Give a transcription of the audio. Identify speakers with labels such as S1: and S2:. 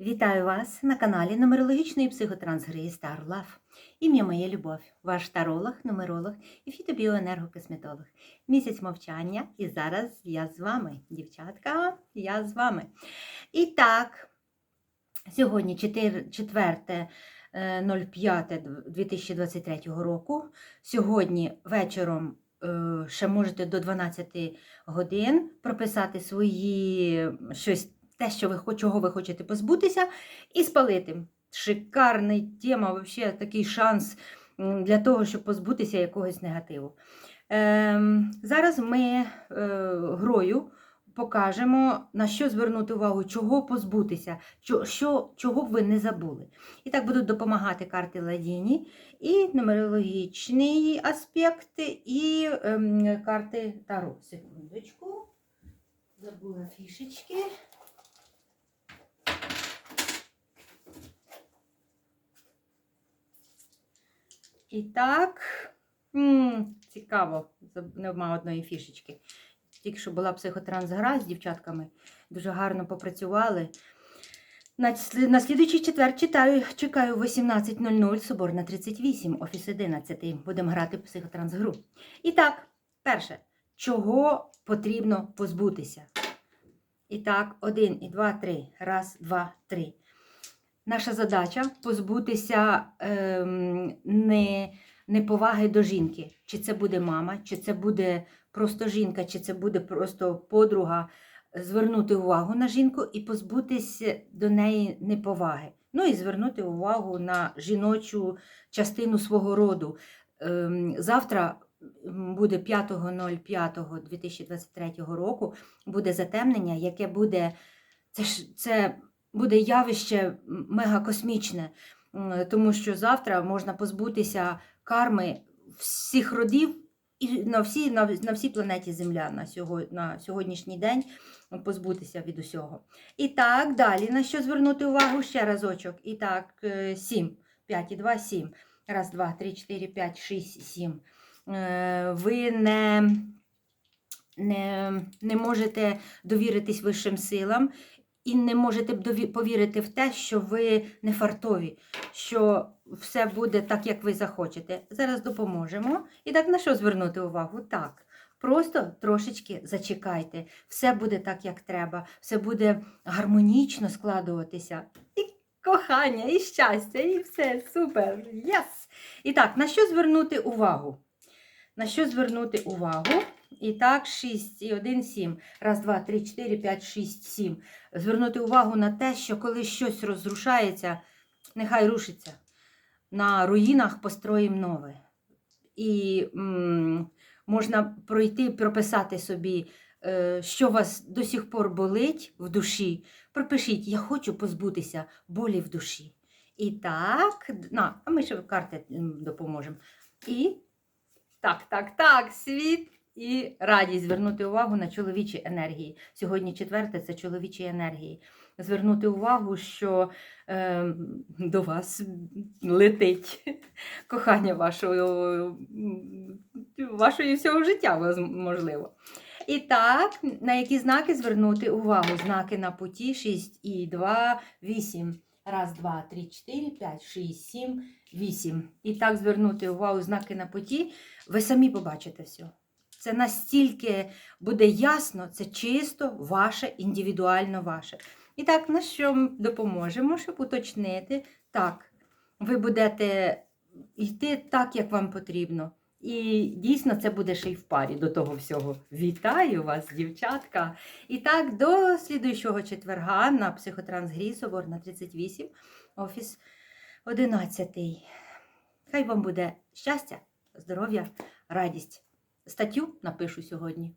S1: Вітаю вас на каналі нумерологічної психотрансгри Star Love. Ім'я моє Любов, ваш таролог, нумеролог і фітобіоенергокосметолог. Місяць мовчання, і зараз я з вами, дівчатка, я з вами. І так, сьогодні 4.05.2023 року. Сьогодні вечором е, ще можете до 12 годин прописати свої щось те, що ви, чого ви хочете позбутися, і спалити. Шикарна тема, взагалі такий шанс для того, щоб позбутися якогось негативу. Ем, зараз ми е, грою покажемо, на що звернути увагу, чого позбутися, що, що, чого б ви не забули. І так будуть допомагати карти Ладіні, і нумерологічний аспект, і ем, карти Таро. Секундочку. Забула фішечки. І так, цікаво, нема одної фішечки. Тільки що була психотрансгра з дівчатками, дуже гарно попрацювали. На, слідуючий четвер читаю, чекаю 18.00, Соборна 38, офіс 11. Будемо грати психотрансгру. І так, перше, чого потрібно позбутися? І так, один, і два, три. Раз, два, три. Наша задача позбутися ем, не, неповаги до жінки. Чи це буде мама, чи це буде просто жінка, чи це буде просто подруга. Звернути увагу на жінку і позбутися до неї неповаги. Ну і звернути увагу на жіночу частину свого роду. Ем, завтра буде 5.05.2023 року буде затемнення, яке буде це ж це буде явище мегакосмічне, тому що завтра можна позбутися карми всіх родів і на всій, на, на всій планеті Земля на, сього, на сьогоднішній день позбутися від усього. І так, далі на що звернути увагу ще разочок. І так, 7, 5 і 2, 7. Раз, два, три, чотири, п'ять, шість, сім. Е, Ви не, не, не можете довіритись вищим силам і не можете б повірити в те, що ви не фартові, що все буде так, як ви захочете. Зараз допоможемо. І так на що звернути увагу? Так. Просто трошечки зачекайте. Все буде так, як треба, все буде гармонічно складуватися. І кохання, і щастя, і все супер. Єс! І так, на що звернути увагу? На що звернути увагу? І так, 6 і 1, 7. Раз, два, три, чотири, п'ять, шість, сім. Звернути увагу на те, що коли щось розрушається, нехай рушиться. На руїнах построїм нове. І м, можна пройти, прописати собі, е, що вас до сих пор болить в душі. Пропишіть, я хочу позбутися болі в душі. І так, на, а ми ще карти допоможемо. І так, так, так, світ і радість звернути увагу на чоловічі енергії. Сьогодні четверте це чоловічі енергії. Звернути увагу, що е, до вас летить кохання вашого, вашої всього життя, можливо. І так, на які знаки звернути увагу? Знаки на путі 6 і 2, 8. Раз, два, три, чотири, п'ять, шість, сім, вісім. І так звернути увагу знаки на путі, ви самі побачите все. Це настільки буде ясно, це чисто ваше, індивідуально ваше. І так, на що допоможемо, щоб уточнити? Так, ви будете йти так, як вам потрібно. І дійсно це буде ще й в парі до того всього. Вітаю вас, дівчатка! І так, до слідуючого четверга на психотрансгрі Соборна 38, офіс 11. Хай вам буде щастя, здоров'я, радість. Статтю напишу сьогодні.